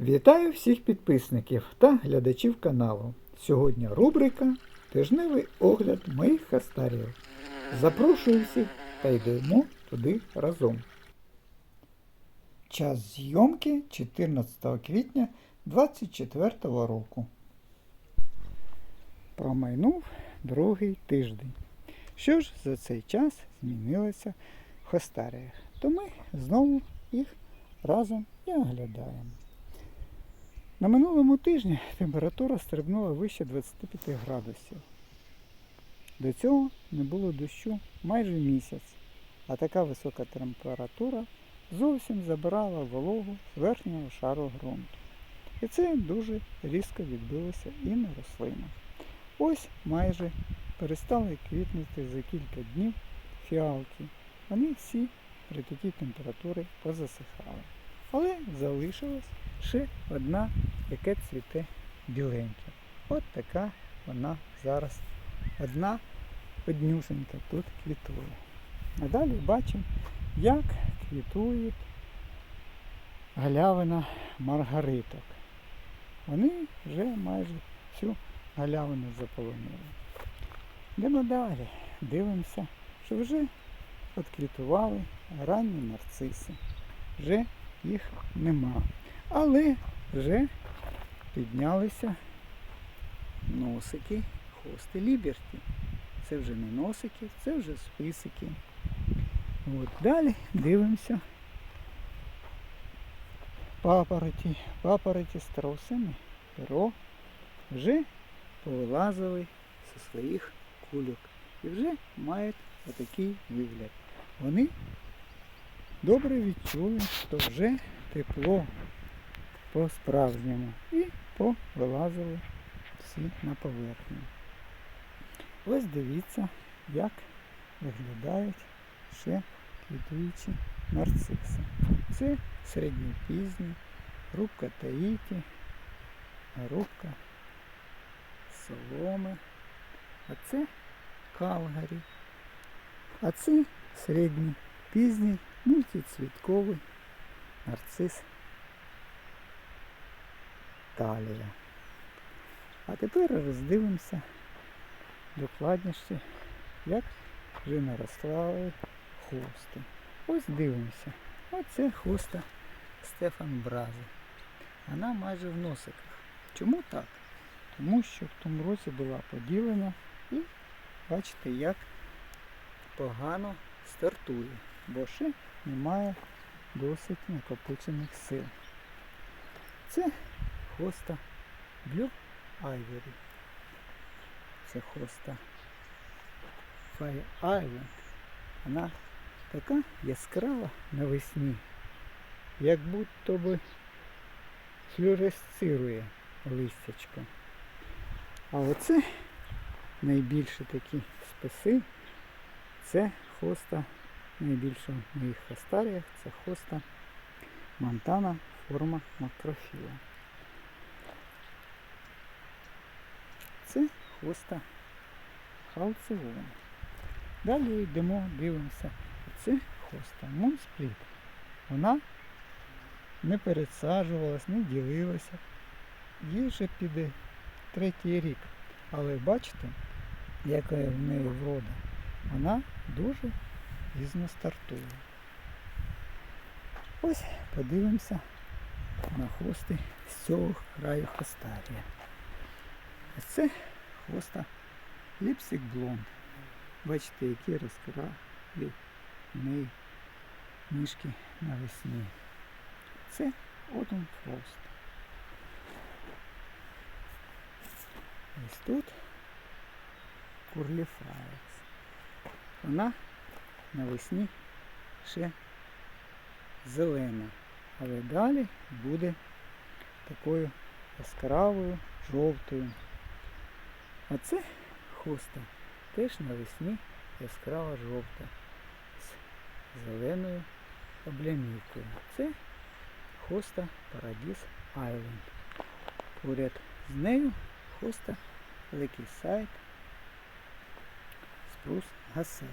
Вітаю всіх підписників та глядачів каналу. Сьогодні рубрика Тижневий огляд моїх хастарів. Запрошую всіх та йдемо туди разом. Час зйомки 14 квітня 24 року. Промайнув другий тиждень. Що ж за цей час змінилося в хастаріях? То ми знову їх разом і оглядаємо. На минулому тижні температура стрибнула вище 25 градусів. До цього не було дощу майже місяць, а така висока температура зовсім забирала вологу з верхнього шару ґрунту. І це дуже різко відбилося і на рослинах. Ось майже перестали квітнути за кілька днів фіалки. Вони всі при такій температурі позасихали. Але залишилась ще одна, яке цвіте біленьке. От така вона зараз одна однюсенька тут квітує. А далі бачимо, як квітує галявина маргариток. Вони вже майже всю галявину заполонили. Йдемо далі. Дивимося, що вже відквітували ранні нарциси. Вже їх нема. Але вже піднялися носики хости Ліберті. Це вже не носики, це вже списики. От далі дивимося папороті, папороті страусини, перо вже повилазили зі своїх кульок і вже мають отакий вигляд. Вони добре відчули, що вже тепло по-справжньому і повилазили всі на поверхню. Ось дивіться, як виглядають ще квітуючі нарциси. Це середньопізні, рубка таїті, рубка соломи, а це калгарі. А це середній пізній мультицвітковий нарцис талія. А тепер роздивимося докладніше, як вже наросли хости. Ось дивимося. Оце хоста Стефан Брази. Вона майже в носиках. Чому так? Тому що в тому році була поділена і бачите, як погано стартує, бо ще немає досить накопичених сил. Це хоста Blue Ivory. Це хоста Fire Island. Вона така яскрава навесні, як будто би флюоресцирує листячко. А оце найбільші такі списи. Це хоста найбільша в моїх хастаріях, це хоста Монтана форма макрофіла. Це хоста халцеона. Далі йдемо, дивимося. Це хоста Монспліт. Вона не пересаджувалась, не ділилася. Їй вже піде третій рік. Але бачите, яка в неї врода. Вона дуже пізно стартує. Ось подивимося на хвости з цього краю хостарія. Ось це хвоста ліпсик блонд. Бачите, які розкралі в неї ніжки навесні. Це Autumn Frost. Ось тут Курліфаєкс. Вона навесні ще зелена, але далі буде такою яскравою, жовтою. А це хоста теж навесні яскрава жовта з зеленою облямівкою. Це хоста Paradise Island. Поряд з нею хоста великий сайт Спрус Гасе.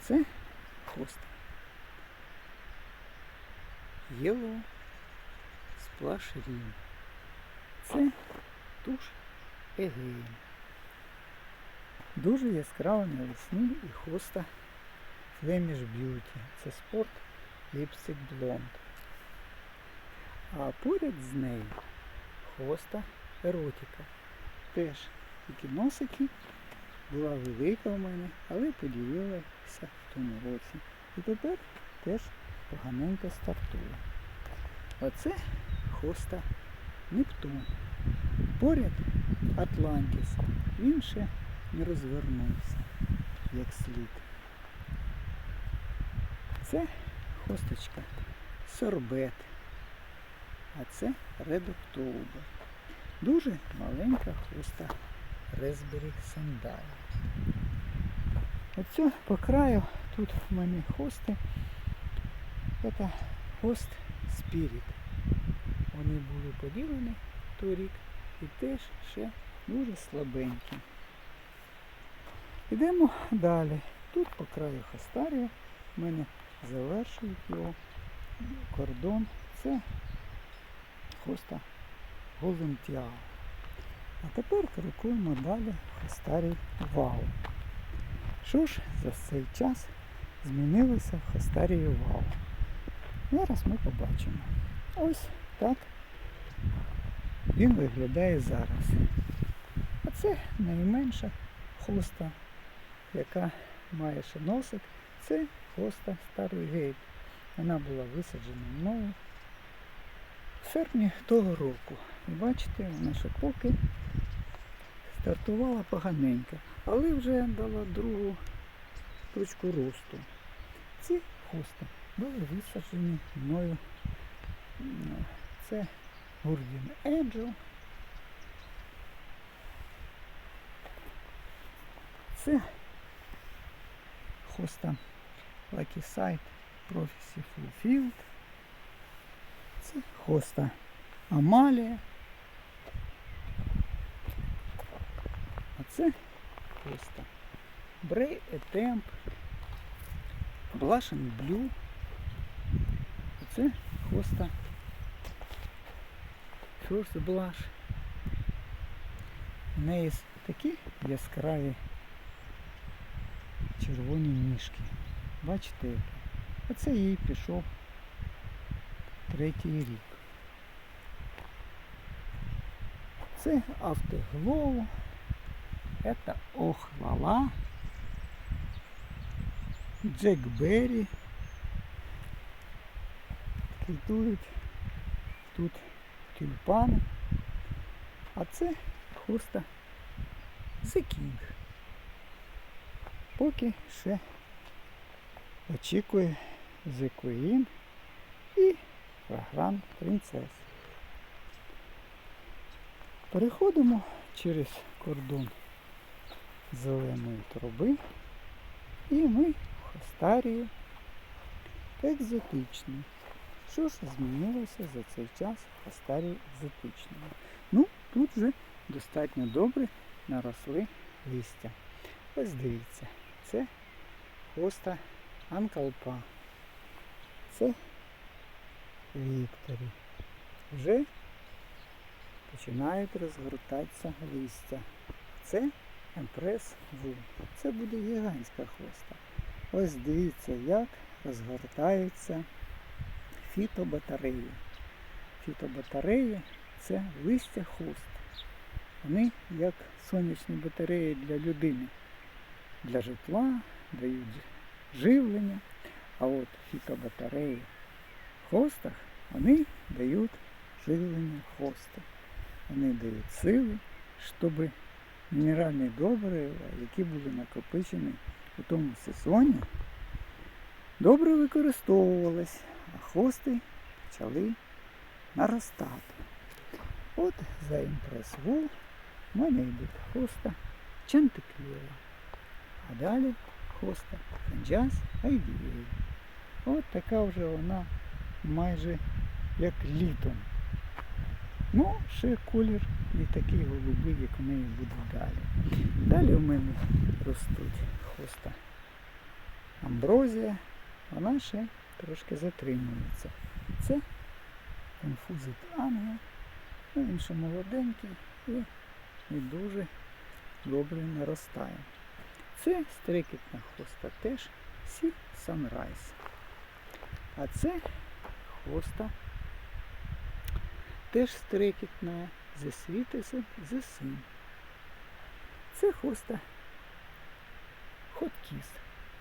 Це хоста Yellow сплаш рім. Це туш Егеїн. Дуже яскрава навесні і хоста Flemish Beauty. Це спорт Lipstick Blonde. А поряд з нею хоста еротика. Теж такі носики була велика у мене, але поділилася в тому році. І тепер теж поганенько стартує. Оце хоста Нептун. Поряд Атлантис. Він ще не розвернувся як слід. Це хосточка сорбет. А це Red Дуже маленька хоста Raspberry Sandal. Оце по краю тут в мене хости. Це хост Spirit. Вони були поділені торік і теж ще дуже слабенькі. Йдемо далі. Тут по краю Хастарія в мене завершують його кордон. Це хоста Голентіау. А тепер крокуємо далі в Хастарій Вау. Що ж за цей час змінилося в Хастарії Вау? Зараз ми побачимо. Ось так він виглядає зараз. А це найменша хоста, яка має ще носик. Це хоста Старий Гейт. Вона була висаджена мною в серпні того року. І бачите, вона ще поки стартувала поганенько, але вже дала другу точку росту. Ці хости були висаджені мною. Це Гурдін Еджел. Це хоста Lucky Side Prophecy Fulfilled. Це хоста Амалія. А це хоста Брей Етемп. Blue. А це хоста First Blush. У неї такі яскраві червоні ніжки. Бачите? Оце їй пішов третій рік. Це автоглоу. Это охлала. Джек Беррі. Квітують тут тюльпани. А це The King. Поки ще очікує The і програм Принцес. Переходимо через кордон зеленої труби і ми в Хастарії екзотичні. Що ж змінилося за цей час в Хастарії екзотичному? Ну, тут вже достатньо добре наросли листя. Ось дивіться, це хоста Анкалпа. Це Вікторі. Вже починають розгортатися листя. Це Емпрес Ву. Це буде гігантська хоста. Ось дивіться, як розгортаються фітобатареї. Фітобатареї це листя хост. Вони як сонячні батареї для людини, для житла, дають живлення. А от фітобатареї в хостах, вони дають живлення хосту. Вони дають сили, щоб мінеральні добрива, які були накопичені у тому сезоні, добре використовувались, а хости почали наростати. От за імпрес-вул в мене йде хоста Чантиклєва. А далі хоста Ханджас IDA. От така вже вона майже як літом. Ну, ще колір не такий голубий, як у неї буде далі. Далі у мене ростуть хоста Амброзія, вона ще трошки затримується. Це конфузит ангел. Ну, він ще молоденький і дуже добре наростає. Це стрикітна хвоста теж Сі Sunrise. А це хвоста теж стрикітна The Sun. Це хвоста Kiss.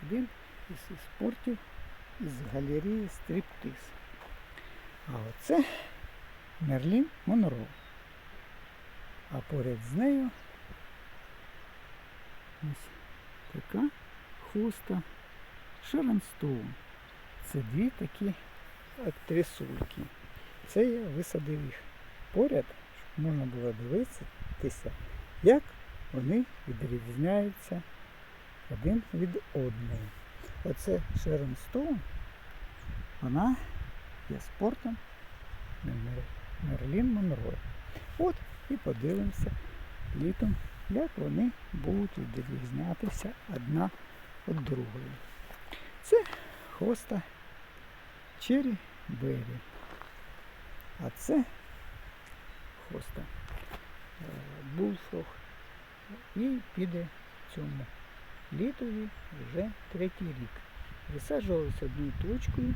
Один із спортів із галереї Стриптиз. А оце Мерлін Монро. А поряд з нею ось така хуста Шерон Стоун. Це дві такі актрисульки. Це я висадив їх поряд, щоб можна було дивитися, як вони відрізняються один від одного. Оце Шерон Стоун, вона є спортом Мерлін Монро. От і подивимося літом, як вони будуть відрізнятися одна від другої. Це хоста Черрі Беррі. А це хоста Булфрог. І піде цьому літові вже третій рік. Висаджувалися одною точкою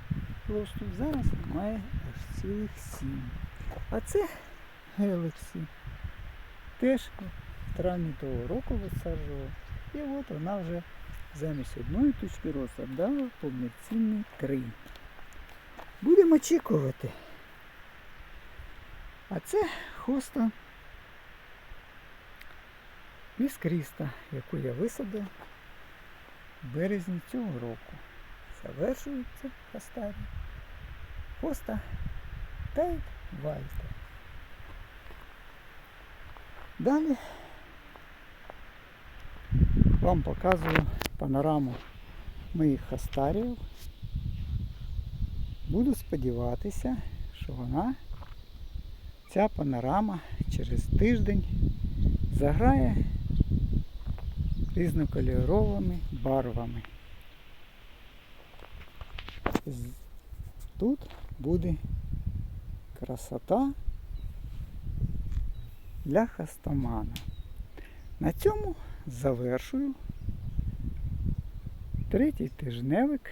просто. Зараз має аж цілих сім. А це Гелексі. Теж в травні того року висаджував. І от вона вже замість одної точки росту дала повноцінні три. Будемо очікувати. А це хоста Міс Кріста, яку я висадив березні цього року. Завершується хастарі. Хоста Тейт Вальтер. Далі вам показую панораму моїх хастарів. Буду сподіватися, що вона, ця панорама через тиждень заграє різнокольоровими барвами. Тут буде красота для хастомана. На цьому завершую третій тижневик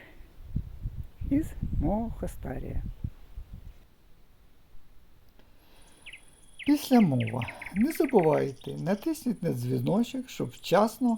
із мого хастарія. Після мова. Не забувайте, натисніть на дзвіночок, щоб вчасно